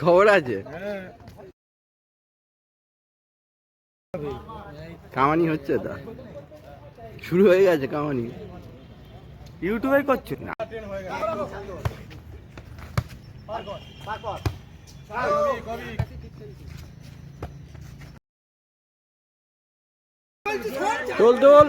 খবর আছে? কামানি হচ্ছে তা। শুরু হয়ে গেছে কামানি। ইউটিউবে করছ? না। তোল তোল।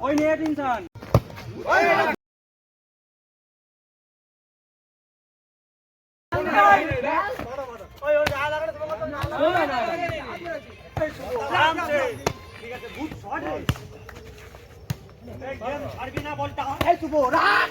ওই নিয়ে ইনসান ছাড়বি না বলটা এই শুভ রাখ